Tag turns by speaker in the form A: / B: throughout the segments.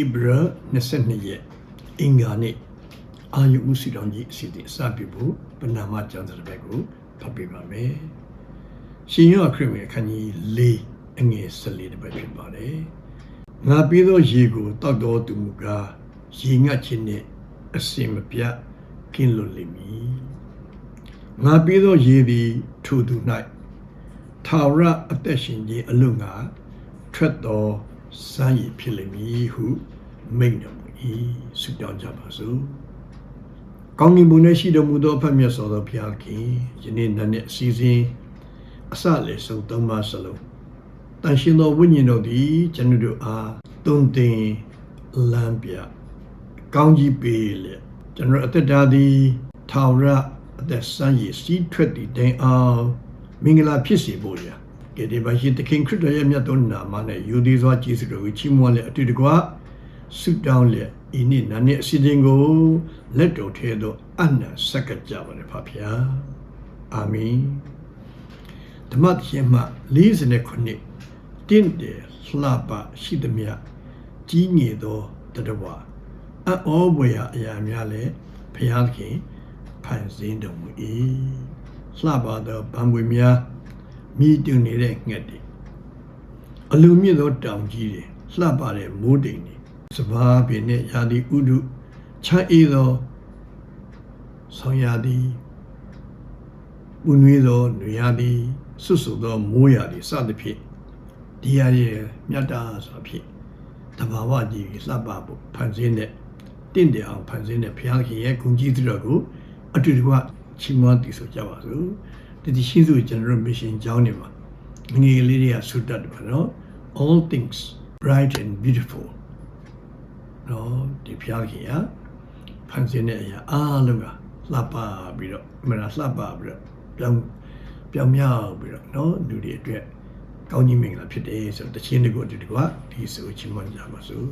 A: ဧပြီ22ရက်အင်္ဂါနေ့အာယုဥစီတော်ကြီးအစီအစဉ်အစပြုဖို့ပဏာမကျမ်းစာတစ်ပတ်ကိုဖတ်ပြပါမယ်။ရှင်ယောခရစ်ဝင်အခန်းကြီး၄အငယ်14တစ်ပတ်ဖြစ်ပါတယ်။ငါပြီးသောရေကိုတောက်တော်သူမူကားရေငတ်ခြင်းနှင့်အစင်မပြတ်ကင်းလွတ်လိမ့်မည်။ငါပြီးသောရေသည်ထိုသူ၌ထာဝရအသက်ရှင်ခြင်းအလို့ငါထွက်တော် စမ်းရည်ဖြစ်လိမ့်မည်ဟုမိန့်တော်မူ၏ဆုတောင်းကြပါစို့ကောင်းကင်ဘုံ၌ရှိတော်မူသောအဖက်မြတ်စွာသောဘုရားခင်ယနေ့နတ်နဲ့အစည်းအစဉ်အစလည်းဆုံးသုံးပါစလုံးတန်ရှင်သောဝိညာဉ်တော်သည်ကျွန်ုပ်တို့အားတုံသင်လမ်းပြကောင်းကြီးပေးလေကျွန်တော်အသက်တာသည်ထာဝရအသက်စမ်းရည်စီးထွက်သည့်တိုင်အောင်မင်္ဂလာဖြစ်စေဖို့ရာ ကဲဒီပါရှိသခင်ခရစ်တော်ရဲ့မြတ်သောနာမနဲ့ယူသည်စွာကျေးဇူးတော်ကိုချီးမွမ်းလက်အတူတကွဆုတောင်းလက်ဤနေ့နာနေ့အစီအစဉ်ကိုလက်တော်ထဲသို့အနံ့ဆက်ကပ်ကြပါれဖဖျားအာမင်ဓမ္မသခင်မှ49တင့်တယ်လှပရှိသည်မြကြီးငယ်သောတတဝအောဘွေရာအရာများလည်းဘုရားသခင်ဖန်ဆင်းတော်မူ၏လှပသောဗံပွေများ မြည်တူနေတဲ့ငှက်တွေအလူမြင့်သောတောင်ကြီးတွေလှပတဲ့မိုးတိမ်တွေစဘာပင်နဲ့ရာသီဥတုချမ်းအေးသောဆောင်းရာသီပူနွေးသောနွေရာသီဆွတ်ဆွသောမိုးရာသီစသဖြင့်ဒီရာရဲ့မြတ်တာဆိုဖြစ်တဘာဝကြီးလှပဖို့ဖန်ဆင်းတဲ့တင့်တယ်အောင်ဖန်ဆင်းတဲ့ဘုရားခင်ရဲ့ဂုဏ်ကြီးသူတော်ကိုအတူတကွချီးမွမ်းတည်ဆိုကြပါစို့ တတိရှိစုကျွန်တော် mission ကြောင်းနေပါငွေလေးတွေကဆွတ်တတ်တယ်ပါနော် all things bright and beautiful နော်ဒီဖျားခင်ကဖန်ဆင်းတဲ့အရာအားလုံးကလှပပြီးတော့အမှန်လှပပြီးတော့ပြောင်းပြောင်းမြောက်ပြီးတော့နော်လူတွေအတွက်ကောင်းကြီးမင်္ဂလာဖြစ်တယ်ဆိုတော့တခြင်းတကူတူတကွာဒီဆိုချီးမွမ်းကြပါစို့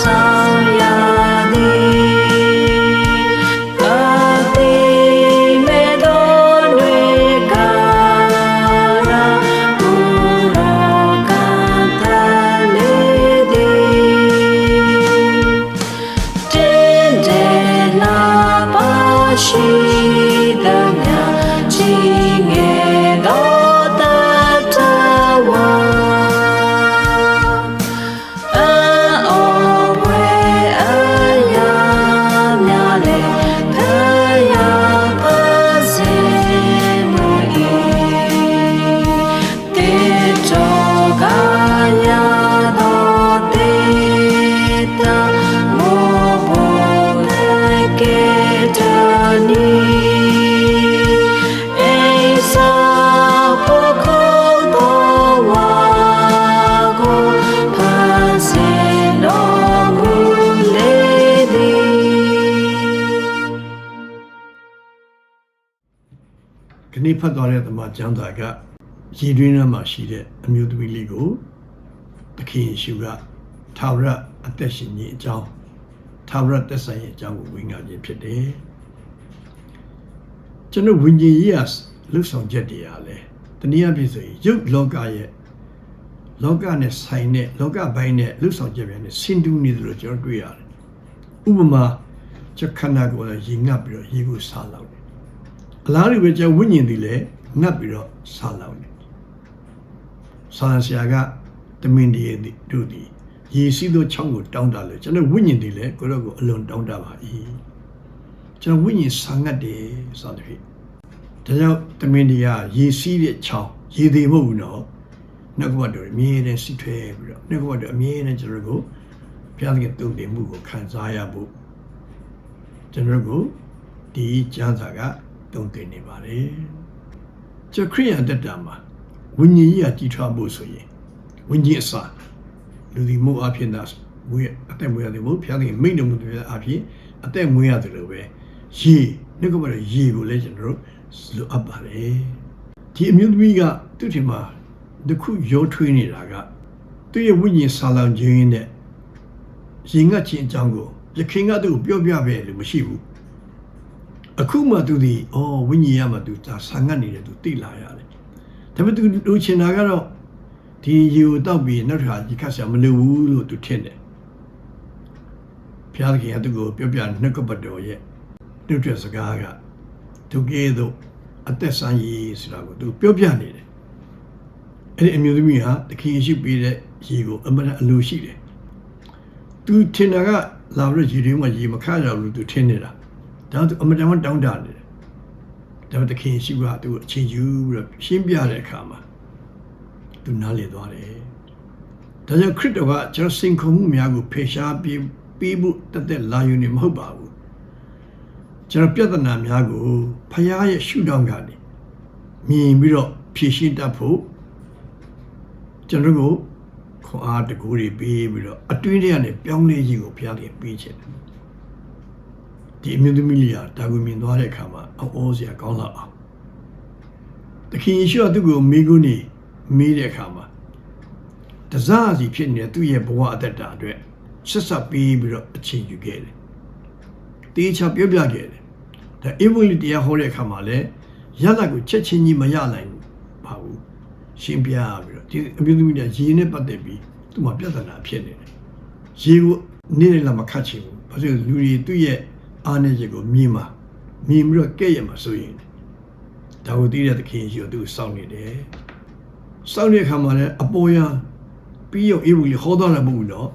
B: စ
A: ဖတ်သွားတဲ့သမကျမ်းစာကရည်တွင်းထဲမှာရှိတဲ့အမျိုးသမီးလေးကိုသခင်ယေရှုကထာဝရအသက်ရှင်ခြင်းအကြောင်းထာဝရသက်ဆိုင်ရဲ့အကြောင်းကိုဝင်ငါခြင်းဖြစ်တယ်ကျွန်တော်ဝိညာဉ်ရေးရလှုပ်ဆောင်ချက်တွေရလဲတနည်းအားဖြင့်ဆိုရင်ရုပ်လောကရဲ့လောကနဲ့ဆိုင်တဲ့လောကဘိုင်းနဲ့လှုပ်ဆောင်ချက်ပြန်နဲ့ဆင်တူနေတယ်လို့ကျွန်တော်တွေ့ရတယ်ဥပမာချက်ခန္ဓာကိုယ်လည်းရေငတ်ပြီးတော့ရေကိုစားလောက်တယ် အလားတူပဲကျန်ဝိညာဉ်တွေလည်းငတ်ပြီးတော့ဆာလောင်တယ်ဆာလန်ဆရာကတမင်တည်းတို့ဒီရေစီးသောချောင်းကိုတောင်းတလို့ကျွန်တော်ဝိညာဉ်တွေလည်းကိုရောကိုအလွန်တောင်းတပါ၏ကျွန်တော်ဝိညာဉ်ဆာငတ်တယ်စသဖြင့်ဒါကြောင့်တမင်တရားရေစီးတဲ့ချောင်းရေသေးမဟုတ်ဘူးနော်နှုတ်ကပတ်တော်အမြဲတမ်းစီထွဲပြီးတော့နှုတ်ကပတ်တော်အမြဲတမ်းကျွန်တော်ကိုဘုရားသခင်တုံ့တင်မှုကိုခံစားရဖို့ကျွန်တော်ကိုဒီကျမ်းစာက တုံ့တင်နေပါတယ်ကျခရိယန်တက်တာမှာဝိညာဉ်ကြီးကကြီးထွားဖို့ဆိုရင်ဝိညာဉ်အစာလူဒီမို့အဖြစ်သာမွေးအသက်မွေးရတယ်ဘုရားသခင်မိန့်တော်မူတဲ့အဖြစ်အသက်မွေးရတယ်လို့ပဲရေနှုတ်ကပတ်တော်ရေကိုလည်းကျွန်တော်တို့လိုအပ်ပါတယ်ဒီအမျိုးသမီးကသူ့ထင်မှာတခုရောထွေးနေတာကသူ့ရဲ့ဝိညာဉ်ဆာလောင်ခြင်းနဲ့ရင်ငတ်ခြင်းအကြောင်းကိုယခင်ကသူ့ကိုပြောပြပဲလို့မရှိဘူး အခုမှသူဒီအော်ဝိညာဉ်ရမှသူဒါဆာငတ်နေတယ်သူသိလာရတယ်ဒါပေမဲ့သူလိုချင်တာကတော့ဒီရေကိုတောက်ပြီးနောက်တစ်ခါဒီခတ်ဆရာမလိုဘူးလို့သူထင်တယ်ဘုရားသခင်ကသူ့ကိုပြောပြနှုတ်ကပတ်တော်ရဲ့နှုတ်ထွက်စကားကသူကဲ့သို့အသက်ဆန်းရည်ဆိုတာကိုသူပြောပြနေတယ်အဲ့ဒီအမျိုးသမီးဟာသခင်ရှိပေးတဲ့ရေကိုအမှန်အလိုရှိတယ်သူထင်တာကလာပြီးရေတွေမှာရေမခရဘူးလို့သူထင်နေတာ ဒါသူအမတန်မှတောင်းတနေတယ်ဒါပေမဲ့သခင်ရှိကသူ့ကိုအချင်းယူပြီးတော့ရှင်းပြတဲ့အခါမှာသူနားလေသွားတယ်ဒါကြောင့်ခရစ်တော်ကကျွန်တော်စင်ခုံမှုများကိုဖေရှားပြီးပြီးဖို့တသက်လာယူနေမဟုတ်ပါဘူးကျွန်တော်ပြဿနာများကိုဖခင်ရဲ့ရှုထောင့်ကနေမြင်ပြီးတော့ဖြေရှင်းတတ်ဖို့ကျွန်တော်ကိုခွန်အားတကူတွေပေးပြီးတော့အတွင်းထဲကနေပြောင်းလဲခြင်းကိုဘုရားရှင်ပေးခြင်းတယ် ဒီအမျိုးသမီးလေးဟာဒါကိုမြင်သွားတဲ့အခါမှာအော်စရာကောင်းလာအောင်တခင်ယေရှုကသူ့ကိုမိကုနေမိတဲ့အခါမှာတစားစီဖြစ်နေတဲ့သူ့ရဲ့ဘဝအသက်တာအတွက်ဆက်ဆက်ပြီးပြီးတော့အချိန်ယူခဲ့တယ်။တေချာပြောပြခဲ့တယ်။ဒါအေဝံဂေလိတရားဟောတဲ့အခါမှာလည်းရလတ်ကိုချက်ချင်းကြီးမရနိုင်ပါဘူး။ရှင်းပြပြီးတော့ဒီအမျိုးသမီးကရေနဲ့ပတ်သက်ပြီးသူ့မှာပြဿနာဖြစ်နေတယ်။ရေကိုနေ့နေ့လာမခတ်ချင်ဘူး။ဘာလို့လဲလူတွေသူ့ရဲ့ အားနေချက်ကိုမြင်မှာမြင်ပြီးတော့ကဲ့ရမှာဆိုရင်ဒါကိုသိတဲ့သခင်ရှိတော့သူစောင့်နေတယ်စောင့်တဲ့အခါမှာလည်းအပေါ်ရပြီးရောအေးဘူးလေဟောတော့လည်းမဟုတ်ဘူးတော့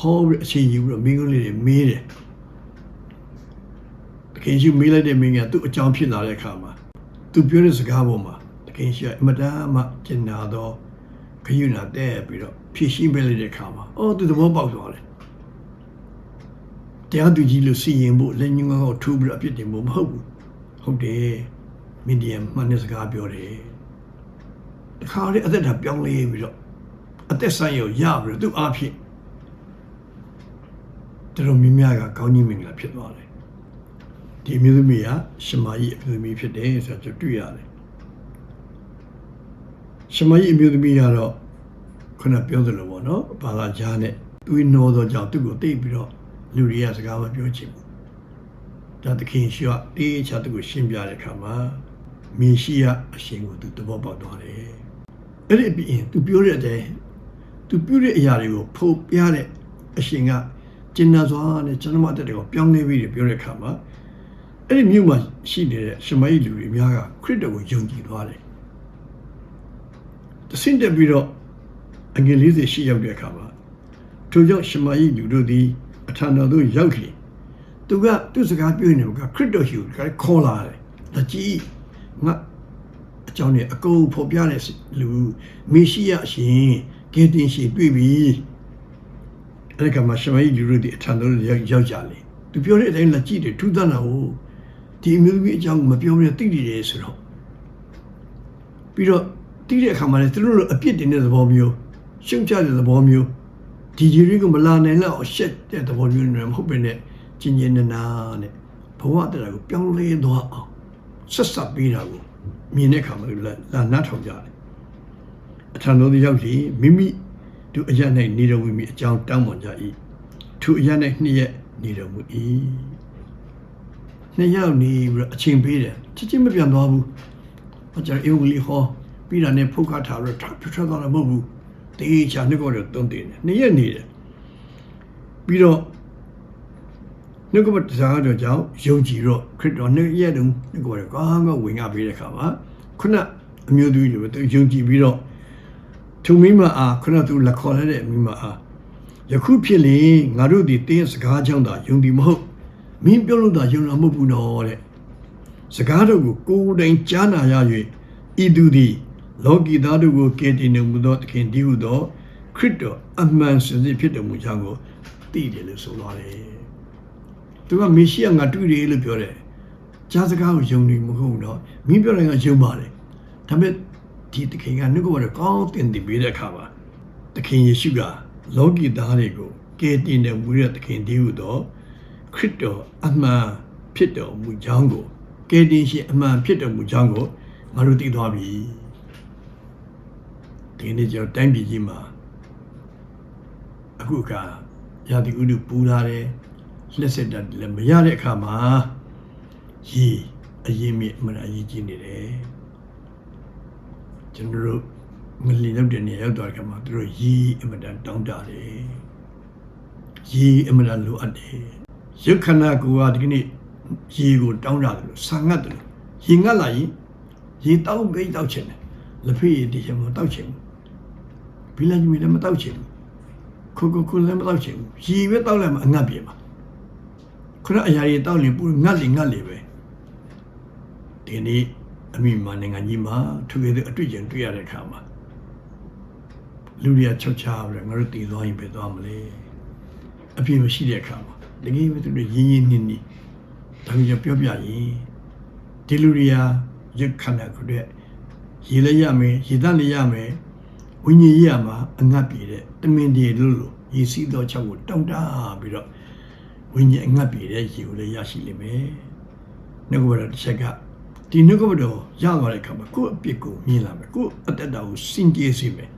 A: ဟောပြီးအချိန်ယူပြီးတော့မင်းကလေးတွေမေးတယ်သခင်ရှိမေးလိုက်တဲ့မင်းကသူ့အကြောင်းဖြစ်လာတဲ့အခါမှာသူပြောတဲ့စကားပေါ်မှာသခင်ရှိကအမတန်မှကျင်နာတော့ခယူနာတဲ့ပြီးတော့ဖြည့်ရှင်းပေးလိုက်တဲ့အခါမှာအော်သူသဘောပေါက်သွားတယ် တရားသူကြီးလို့စီရင်ဖို့လက်ညှိုးကောက်ထိုးပြီးတော့အပြစ်တင်ဖို့မဟုတ်ဘူးဟုတ်တယ်မင်းဒီယမှန်တဲ့စကားပြောတယ်တခါလေအသက်တာပြောင်းလဲပြီးတော့အသက်ဆိုင်ရောရပြီးတော့သူ့အားဖြင့်တော်မြင်များကကောင်းကြီးမင်္ဂလာဖြစ်သွားတယ်ဒီအမျိုးသမီးကရှမာယီအမျိုးသမီးဖြစ်တယ်ဆိုတော့တွေ့ရတယ်ရှမာယီအမျိုးသမီးကတော့ခုနပြောသလိုပေါ့နော်ဘာသာကြားနဲ့သူနှောသောကြောင့်သူ့ကိုတိတ်ပြီးတော့ လူတွေကစကားမပြောချင်ဘူးဒါသခင်ရှိကတေးချသူကိုရှင်းပြတဲ့အခါမှာမင်းရှိရအရှင်ကိုသူသဘောပေါက်သွားတယ်အဲ့ဒီပြီးရင်သူပြောတဲ့အတိုင်းသူပြုတဲ့အရာတွေကိုဖို့ပြတဲ့အရှင်ကကျင်နာစွာနဲ့ကျွန်တော်မတက်တဲ့ကိုပြောင်းလဲပြီးပြောတဲ့အခါမှာအဲ့ဒီမြို့မှာရှိနေတဲ့ရှမိုင်းလူတွေအများကခရစ်တော်ကိုယုံကြည်သွားတယ်တဆင့်တက်ပြီးတော့အငယ်လေးစီရှိရောက်တဲ့အခါမှာထို့ကြောင့်ရှမိုင်းလူတို့သည် အထံတော်သို့ရောက်လေသူကသူ့စကားပြောနေကခရစ်တော်ရှိကိုခေါ်လာတယ်။ဒါကြီးငါအကြောင်းနဲ့အကုန်ဖော်ပြတဲ့လူမေရှိယအရှင်ဂေတင်ရှိတွေ့ပြီ။အဲ့ဒီကမှရှမိုင်းလူတို့ဒီအထံတော်သို့ရောက်ကြလေ။သူပြောတဲ့အတိုင်းလက်ကြည့်တယ်ထူးသနာကိုဒီဒီအမျိုးသမီးအကြောင်းကိုမပြောဘဲသိနေတယ်ဆိုတော့ပြီးတော့သိတဲ့အခါမှာလည်းသူတို့လိုအပြစ်တင်တဲ့သဘောမျိုးရှုံချတဲ့သဘောမျိုး ဒီဂျီရီကမလာနိုင်လောက်အောင်ရှက်တဲ့သဘောမျိုးနဲ့မဟုတ်ဘဲနဲ့ကျင်ကျင်နာနာနဲ့ဘဝတရားကိုပြောင်းလဲသွားအောင်ဆက်ဆက်ပေးတာကိုမြင်တဲ့အခါမှာလာလာနားထောင်ကြတယ်အထံတော်ရောက်စီမိမိတို့အရ၌နေတော်မူမိအကြောင်းတောင်းပန်ကြ၏သူအရ၌နှစ်ရက်နေတော်မူ၏နှစ်ယောက်နေပြီးတော့အချိန်ပေးတယ်ချစ်ချင်းမပြန်သွားဘူးအကြအေဝလီဟောပြီးတာနဲ့ဖုတ်ခါထားတော့ထွက်ထွက်သွားတယ်မဟုတ်ဘူး တေးချာနှစ်ကောတော့တုံးတင်တယ်နှစ်ရက်နေတယ်ပြီးတော့နှုတ်ကပတရားတော်ကြောင့်ယုံကြည်တော့ခရစ်တော်နှစ်ရက်တုန်းနှုတ်ကပကောင်းကောင်းဝင်ငါပေးတဲ့အခါမှာခုနအမျိုးသမီးတွေသူယုံကြည်ပြီးတော့သူမိမအားခုနသူလက်ခေါ်လိုက်တဲ့မိမအားယခုဖြစ်လေငါတို့ဒီတင်းရဲ့စကားကြောင့်သာယုံကြည်မဟုတ်မင်းပြောလို့သာယုံလာမဟုတ်ဘူးနော်တဲ့စကားတော်ကိုကိုယ်တိုင်ကြားနာရ၍ဤသူသည် လောကီသားတို့ကိုကယ်တင်တော်မူသောသခင်ဒီဟုသောခရစ်တော်အမှန်စင်စစ်ဖြစ်တော်မူကြောင်းကိုသိတယ်လို့ဆိုသွားတယ်သူကမေရှိယငါတွေ့တယ်လို့ပြောတယ်ကြားစကားကိုယုံနေမဟုတ်ဘူးတော့မင်းပြောတယ်ကယုံပါတယ်ဒါပေမဲ့ဒီသခင်ကနှုတ်ကပတော့ကောင်းတင်တည်ပေးတဲ့အခါမှာသခင်ယေရှုကလောကီသားတွေကိုကယ်တင်တော်မူတဲ့သခင်ဒီဟုသောခရစ်တော်အမှန်ဖြစ်တော်မူကြောင်းကိုကယ်တင်ရှင်အမှန်ဖြစ်တော်မူကြောင်းကိုငါတို့သိသွားပြီ ဒီနေ့ကျွန်တော်တိုင်းပြည်ကြီးမှာအခုကရာသီဥတုပူလာတယ်လက်ဆက်တက်လည်းမရတဲ့အခါမှာရေအရင်မြအမှန်အရေးကြီးနေတယ်ကျွန်တော်တို့ငလီလောက်တဲ့နေရာရောက်သွားတဲ့အခါမှာသူတို့ရေအမှန်တန်တောင်းတတယ်ရေအမှန်တန်လိုအပ်တယ်ရုပ်ခန္ဓာကိုယ်ကဒီကနေ့ရေကိုတောင်းတတယ်လို့ဆာငတ်တယ်လို့ရေငတ်လာရင်ရေတောက်ပိတ်တောက်ချင်တယ်လက်ဖေးရည်တည်ချင်မတောက်ချင်ဘူး ဘီလာကြီးလည်းမတောက်ချင်ဘူးခုခုခုလည်းမတောက်ချင်ဘူးရေပဲတောက်လိုက်မှအငတ်ပြေမှာခုနအရာတွေတောက်ရင်ပူငတ်လေငတ်လေပဲဒီနေ့အမိမနိုင်ငံကြီးမှာသူရတဲ့အတွေ့အကြုံတွေ့ရတဲ့အခါမှာလူတွေကချောက်ချားပြီးငါတို့တည်သွားရင်ပဲသွားမလဲအပြည့်မရှိတဲ့အခါမှာတကယ်ပဲသူတို့ရင်းရင်းနှီးနှီးဒါကြောင့်ပြောပြရင်ဒီလူတွေကရက်ခန္ဓာကိုယ်တဲ့ရေလည်းရမယ်ရေတတ်လည်းရမယ် ဝိညာဉ်ရေးရမှာအငတ်ပြေတဲ့တမင်တည်းလို့လို့ရေစီးသောချက်ကိုတောင့်တပြီးတော့ဝိညာဉ်အငတ်ပြေတဲ့ရေကိုလည်းရရှိလိမ့်မယ်။နှုတ်ကပတော်တစ်ချက်ကဒီနှုတ်ကပတော်ရသွားတဲ့အခါမှာကိုယ့်အပြစ်ကိုမြင်လာမယ်ကိုယ့်အတ္တတာကိုစင်ကြယ်စေမယ်။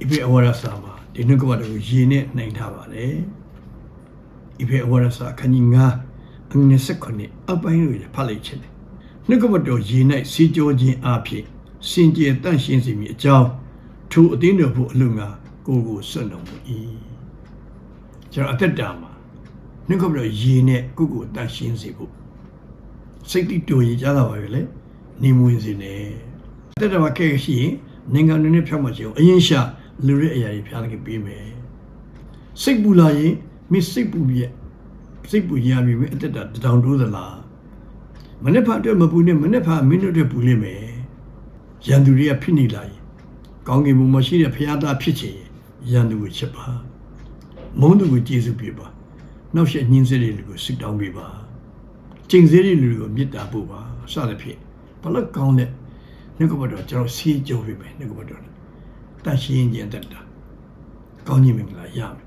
A: ဣဖေအဝရစာမှာဒီနှုတ်ကပတော်ကိုရေနဲ့နှိမ်ထားပါတယ်။ဣဖေအဝရစာခန်းကြီး9အငယ်16အပိုင်းကိုဖတ်လိုက်ခြင်းတယ်နှုတ်ကပတော်ရေ၌စီကြောခြင်းအဖြစ် စင်ကြယ်တန့်ရှင်းစေမည်အကြောင်းထိုအသင်းတော်ဖို့အလို့ငါကိုယ်ကိုစွန့်တော်မူ၏ကျွန်တော်အသက်တာမှာနှုတ်ကပတော်ရေနဲ့ကိုယ်ကိုတန့်ရှင်းစေဖို့စိတ်တိတူရင်ကြားလာပါပဲလေနေမဝင်စေနဲ့အသက်တာမှာခဲ့ရှိရင်နိုင်ငံတော်နဲ့ဖြောက်မှချင်အောင်အရင်ရှာလူရဲ့အရာတွေဖျားလိုက်ပေးမယ်စိတ်ပူလာရင်မင်းစိတ်ပူပြက်စိတ်ပူရပြီပဲအသက်တာတောင်တိုးသလားမနေ့ဖာအတွက်မပူနဲ့မနေ့ဖာမင်းတို့အတွက်ပူလိမ့်မယ် ရန်သူတွေကဖြစ်နေလာရင်ကောင်းကင်ဘုံမှာရှိတဲ့ဖရာသားဖြစ်ချင်ရင်ရန်သူကိုချစ်ပါမုန်းသူကိုကျေးဇူးပြုပါနောက်ဆက်ညှင်းစေတဲ့လူကိုဆုတောင်းပေးပါကျင့်စေတဲ့လူကိုမေတ္တာပို့ပါစသဖြင့်ဘလို့ကောင်းတဲ့နှုတ်ကပတော်ကျွန်တော်စီးကြုံပြီပဲနှုတ်ကပတော်တန်ရှင်းခြင်းတတ်တာကောင်းကြီးမင်္ဂလာရမယ်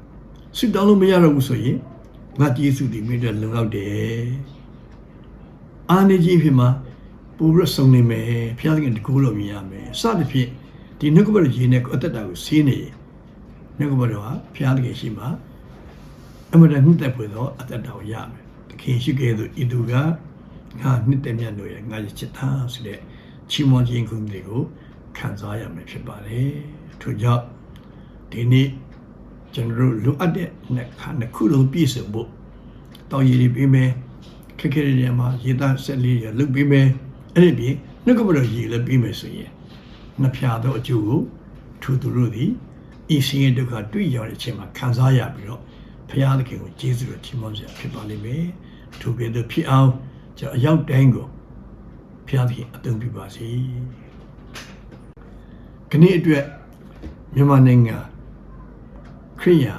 A: ဆုတောင်းလို့မရတော့ဘူးဆိုရင်ငါကျေးဇူးတင်မိတဲ့လုံလောက်တယ်အာနေကြီးဖြစ်မှာ ပို့ရဆုံနေမယ်ဖျားခင်တကူလို့မြင်ရမယ်စသဖြင့်ဒီနှုတ်ကပတော်ရေနဲ့အသက်တာကိုစီးနေနှုတ်ကပတော်ဟာဖျားခင်ရှိမှာအမှန်တန်နှစ်သက်ဖွယ်သောအသက်တာကိုရမယ်တခင်ရှိခဲ့သူဤသူကငါနှစ်သက်မြတ်လို့ရငါချစ်သားဆိုတဲ့ချီးမွမ်းခြင်းကုသိုလ်တွေကိုခံစားရမယ်ဖြစ်ပါတယ်ထို့ကြောင့်ဒီနေ့ကျွန်တော်တို့လိုအပ်တဲ့နှစ်ခါနှစ်ခုလုံးပြည့်စုံဖို့တောင်းရည်ပေးမယ်ခက်ခဲတဲ့နေရာမှာရေသားဆက်လေးရလုပ်ပေးမယ် အဲ့ဒီပြင်နှုတ်ကပတော်ရေလည်းပေးမယ်ဆိုရင်နှစ်ဖြာသောအကျိုးကိုထူသူတို့သည်ဤစင်းရဲ့ဒုက္ခတွေ့ရတဲ့အချိန်မှာခံစားရပြီးတော့ဘုရားသခင်ကိုကျေးဇူးတော်ချီးမွမ်းစရာဖြစ်ပါလိမ့်မယ်ထိုကဲ့သို့ဖြစ်အောင်ကျွန်တော်အရောက်တိုင်းကိုဘုရားသခင်အသုံးပြုပါစေခဏအတွက်မြန်မာနိုင်ငံခရိယာ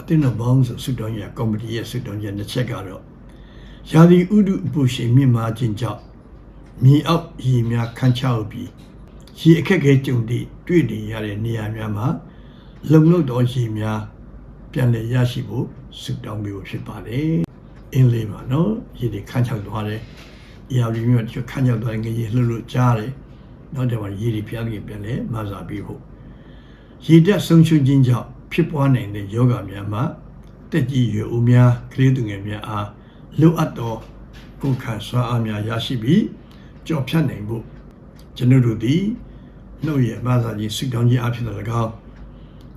A: အသင်းတော်ဘောင်းဆိုဆုတောင်းရကော်မတီရဲ့ဆုတောင်းရနှစ်ချက်ကတော့ရာသီဥတုအပူရှိန်မြင့်မားခြင်းကြောင့် မြေအောက်ရေများခန်းချောက်ပြီးရေအခက်အခဲကြုံတည်တွေ့နေရတဲ့နေရာများမှာလုံလောက်သောရေများပြန်လည်ရရှိဖို့ဆုတောင်းပေးဖို့ဖြစ်ပါတယ်အင်းလေးပါနော်ရေတွေခန်းချောက်သွားတယ်အရာတွေမျိုးတချို့ခန်းချောက်သွားရင်ငရေလှုပ်လို့ကြားတယ်နောက်တော့ရေတွေဖျားပြီးပြန်လဲမဆာပြီးဖို့ရေတက်ဆုံးရှုံးခြင်းကြောင့်ဖြစ်ပွားနိုင်တဲ့ယောဂများမှာတက်ကြီးရွယ်ဦးများကလေးသူငယ်များအားလိုအပ်သောကိုယ်ခံစွမ်းအားများရရှိပြီး ကြော်ဖြတ်နိုင်ဖို့ကျွန်တော်တို့သည်နှုတ်ရဲ့မဆာခြင်းဆုတောင်းခြင်းအဖြစ်၎င်း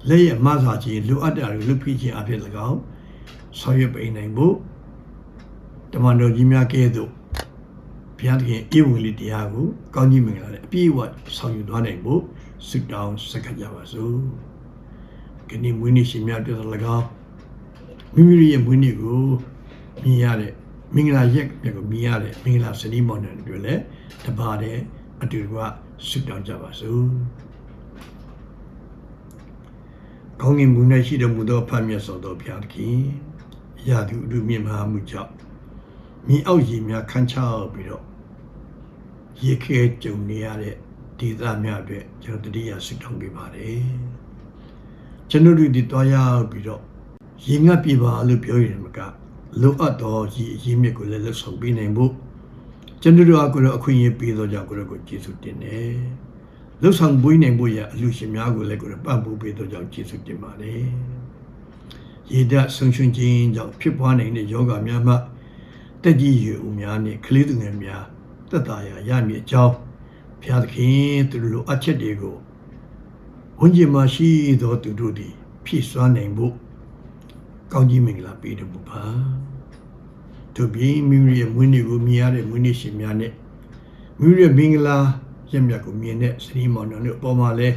A: လက်ရဲ့မဆာခြင်းလိုအပ်တာတွေလုပ်ပြီးခြင်းအဖြစ်၎င်းဆောင်ရွက်ပေးနိုင်ဖို့တမန်တော်ကြီးများကဲ့သို့ဘုရားသခင်ဧဝံဂေလိတရားကိုကောင်းကြီးမင်္ဂလာနဲ့အပြည့်အဝဆောင်ယူသွားနိုင်ဖို့ဆုတောင်းစက္ကကြပါစို့။ဒီနေ့မွေးနေ့ရှင်များအတွက်၎င်းမိမိရဲ့မွေးနေ့ကိုမြင်ရတဲ့မင်္ဂလာရက်ကိုမြင်ရတဲ့မင်္ဂလာစတိမောင်တဲ့အတွက်လည်း တပါတဲ့အတူတူကဆုတောင်းကြပါစို့။ကောင်းကင်ဘုံ၌ရှိတော်မူသောဖခင်မြတ်စွာသောဘုရားသခင်ရာသူအလူမြင့်မဟာမှုကြောင့်မြေအောက်ရေများခန်းချောက်ပြီးတော့ရေခဲကြုံနေရတဲ့ဒေသများအတွက်ကျွန်တော်တတိယဆုတောင်းပေးပါတယ်ကျွန်တော်တို့ဒီတွားရောက်ပြီးတော့ရေငတ်ပြပါလို့ပြောရင်မကလိုအပ်သောရေအရင်းမြစ်ကိုလည်းလက်ဆောင်ပေးနိုင်ဖို့ ကျွန်တော်တို့အကူတော့အခွင့်အရေးပေးသောကြောင့်ကိုရောကိုကျေးဇူးတင်တယ်လှုပ်ဆောင်ပွေးနိုင်ဖို့ရအလူရှင်များကိုလည်းကိုရပံ့ပိုးပေးသောကြောင့်ကျေးဇူးတင်ပါတယ်ရေဓာတ်ဆုံရှင်ခြင်းကြောင့်ဖြစ်ပွားနိုင်တဲ့ယောဂများမှတက်ကြီးရွယ်ဦးများနဲ့ကလေးသူငယ်များသက်သာရာရမည်အကြောင်းဘုရားသခင်သူတို့လိုအပ်ချက်တွေကိုဝန်ကျင်မှာရှိသောသူတို့သည်ဖြည့်စွမ်းနိုင်ဖို့ကောင်းကြီးမင်္ဂလာပေးတော်မူပါ သူပြီးမိမိရဲ့မွေးနေ့ကိုမြင်ရတဲ့မွေးနေ့ရှင်များနဲ့မိမိရဲ့မင်္ဂလာရက်မြတ်ကိုမြင်တဲ့စရီမောင်တော်တို့အပေါ်မှာလဲ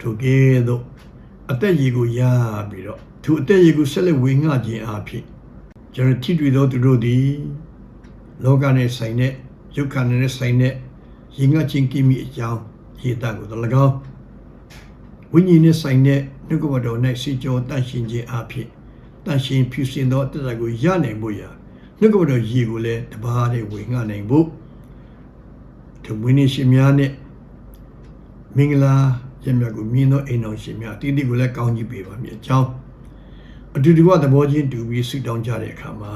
A: ထိုကဲ့သို့အသက်ရည်ကိုရပြီးတော့သူအသက်ရည်ကိုဆက်လက်ဝေငှခြင်းအဖြစ်ကျွန်တော်ထိတွေ့သောသူတို့သည်လောကနဲ့ဆိုင်တဲ့ရုပ်ခန္ဓာနဲ့ဆိုင်တဲ့ရင်ငတ်ခြင်းကိမိအကြောင်းရေတတ်ကိုလည်းကောင်းဝိညာဉ်နဲ့ဆိုင်တဲ့နှုတ်ကပတော်၌စီကြောတန့်ရှင်ခြင်းအဖြစ်တန့်ရှင်ဖြူစင်သောတသက်ကိုရနိုင်ဖို့ရာ နှုတ်ကပတော်ရေကိုလည်းတပါးနဲ့ဝေငှနိုင်ဖို့ဒီဝိညာဉ်ရှင်များနဲ့မင်္ဂလာရမြတ်ကိုမြင်သောအိမ်တော်ရှင်များတည်တည်ကိုလည်းကောင်းကြီးပေးပါမည်အကြောင်းအတူတူကသဘောချင်းတူပြီးဆုတောင်းကြတဲ့အခါမှာ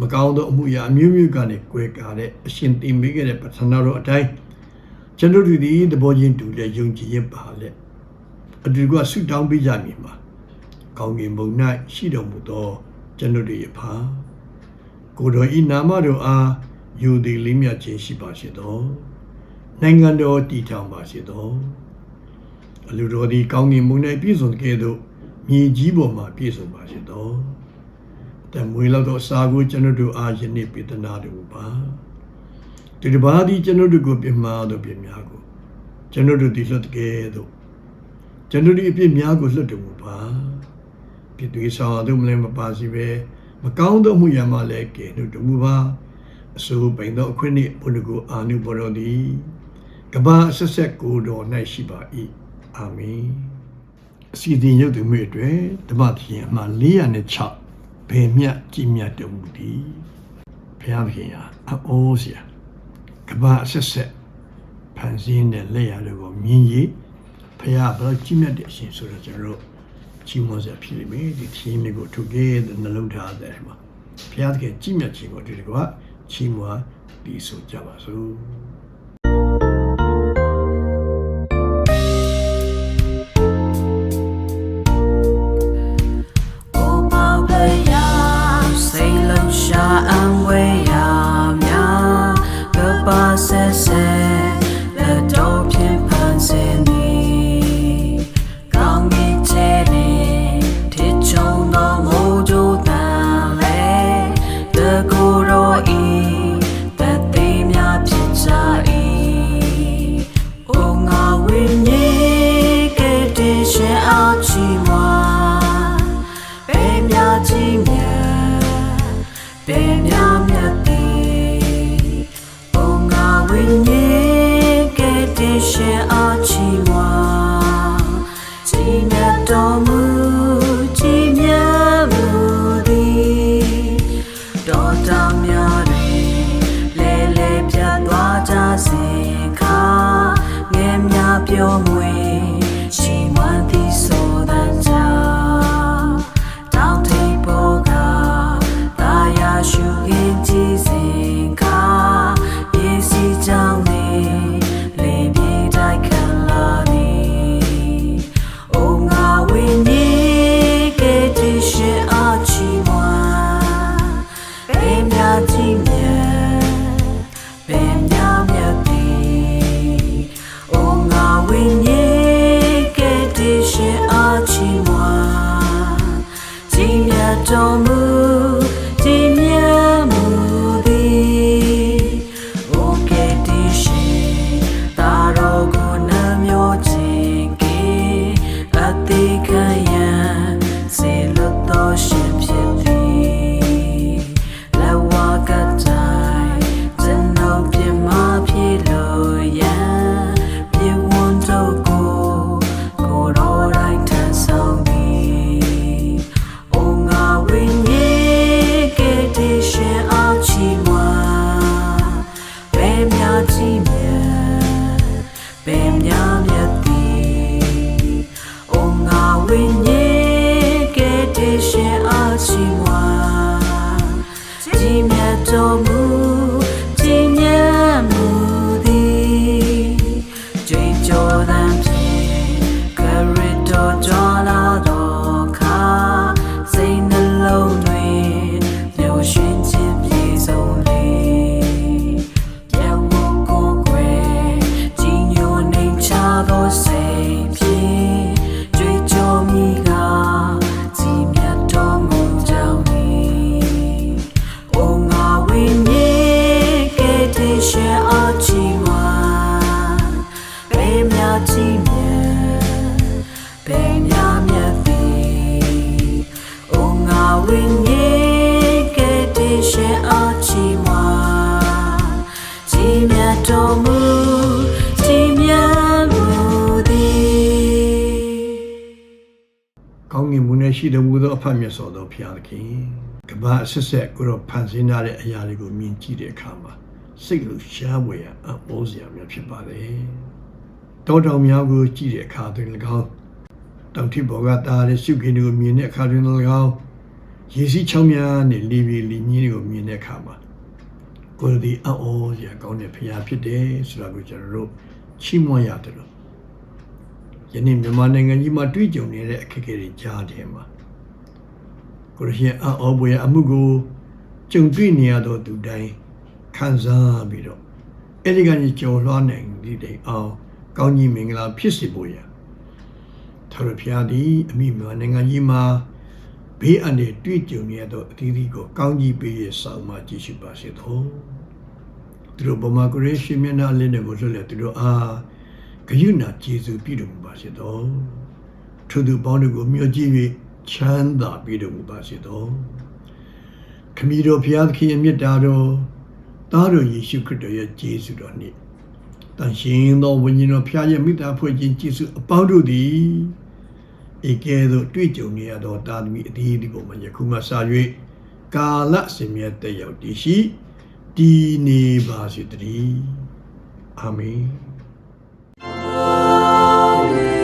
A: မကောင်းသောအမှုရာအမျိုးမျိုးကနေကွဲကားတဲ့အရှင်သင်ပေးခဲ့တဲ့ပထနာတော်အတိုင်းကျွန်တော်တို့ဒီသဘောချင်းတူတဲ့ယုံကြည်ရင်ပါလက်အတူတူကဆုတောင်းပေးကြမည်မှာကောင်းကင်ဘုံ၌ရှိတော်မူသောကျွန်တော်တို့ရဲ့ဖာ ကိုတော်ဤနာမတော်အားယူသည်လေးမြတ်ခြင်းရှိပါစေသောနိုင်ငံတော်တည်ထောင်ပါစေသောအလူတော်သည်ကောင်းကင်ဘုံ၌ပြည့်စုံကဲ့သို့မြေကြီးပေါ်မှာပြည့်စုံပါစေသောတမွေလောက်သောအစာကိုကျွန်တော်တို့အားယနေ့ပေးသနာတော်ပါဒီတစ်ပါးသည်ကျွန်တော်တို့ကိုပြမှားသောပြများကိုကျွန်တော်တို့သည်လွတ်ကဲ့သို့ကျွန်တော်တို့အပြစ်များကိုလွတ်တော်မူပါပြစ်တွေဆောင်တို့မလည်းမပါစီပဲ မကောင်းသောမှုရမှလည်းကဲနှုတ်တမူပါအစိုးပိန်သောအခွင့်နှင့်ဘုန်းကိုအာနုဘော်တော်သည်ကဘာဆက်ဆက်ကိုတော်၌ရှိပါ၏အာမင်အစီအစဉ်ရုပ်သူမျိုးတွေဓမ္မသခင်အမှ406ဘယ်မြတ်ကြည်မြတ်တော်မူသည်ဘုရားသခင်ဟာအိုးစရာကဘာဆက်ဆက်ဖန်ဆင်းတဲ့လက်ရာတွေကိုမြင်ရဘုရားဘယ်လိုကြည်မြတ်တဲ့အရှင်ဆိုတော့ကျွန်တော် ချီးမွမ်းစရာဖြစ်လိမ့်မယ်ဒီသင်းတွေကိုထုတ်ခဲ့တဲ့နှလုံးထားတဲ့မှာဘုရားသခင်ကြည်မြတ်ခြင်းကိုဒီတကွာချီးမွမ်းပြီးဆိုကြပါစို့
B: ယ် ကဲ့တိရှင်အချီမွာကြည်မြတ်တော်မူကြည်မြတ်မှုသည်
A: ကောင်းကင်ဘုံနဲ့ရှိတော်မူသောအဖတ်မြတ်စွာသောဘုရားသခင်ကမ္ဘာအဆက်ဆက်ကိုတော့ဖန်ဆင်းထားတဲ့အရာတွေကိုမြင်ကြည့်တဲ့အခါမှာစိတ်လိုရှားဝယ်ရအံ့ဩစရာများဖြစ်ပါတယ်တောတောင်များကိုကြည့်တဲ့အခါတွင်၎င်းတောင်ထိပ်ပေါ်ကတာတဲ့ရှုခင်းတွေကိုမြင်တဲ့အခါတွင်၎င်း ရေစီးချောင်းများနဲ့လီပီလီညင်းတွေကိုမြင်တဲ့အခါမှာကိုယ်ဒီအံ့ဩစရာကောင်းတဲ့ဘုရားဖြစ်တယ်ဆိုတာကိုကျွန်တော်တို့ချီးမွမ်းရတယ်လို့ယနေ့မြန်မာနိုင်ငံကြီးမှာတွေ့ကြုံနေတဲ့အခက်အခဲတွေကြားတယ်မှာကိုရရှင်အောဘွေအမှုကိုကြုံတွေ့နေရတော့သူတိုင်းခံစားပြီးတော့အဲ့ဒီကနေကြော်လွှားနိုင်ဒီတိုင်အောင်ကောင်းကြီးမင်္ဂလာဖြစ်စေဖို့ရထာဝရဘုရားသည်အမိမြန်မာနိုင်ငံကြီးမှာ ဘေးအန္တရာယ်တွေ့ကြုံနေရတော့အသီးသီးကိုကောင်းကြီးပေးရဆောင်မှကြည့်ရှိပါစေသောသူတို့ဗမာကရေရှင်မျက်နှာလေးတွေကိုလွတ်လပ်သူတို့အားဂယုဏကျေးဇူးပြုတော်မူပါစေသောထိုသူပေါင်းတို့ကိုမျှော်ကြည့်၍ချမ်းသာပြုတော်မူပါစေသောခမည်းတော်ဘုရားသခင်ရဲ့မြတ်တာတော်သားတော်ယေရှုခရစ်တော်ရဲ့ကျေးဇူးတော်နှင့်တန်ရှင်သောဝိညာဉ်တော်ဘုရားရဲ့မိသားဖွဲ့ခြင်းကျေးဇူးအပေါင်းတို့သည် ဧကဲ့သို့တွေ့ကြုံနေရသောတာသမီအသီးဒီပေါ်မှာယခုမှစ၍ကာလစင်မြတ်တဲ့ရောက်တည်ရှိတည်နေပါစေတည်းအာမင်
B: Amen.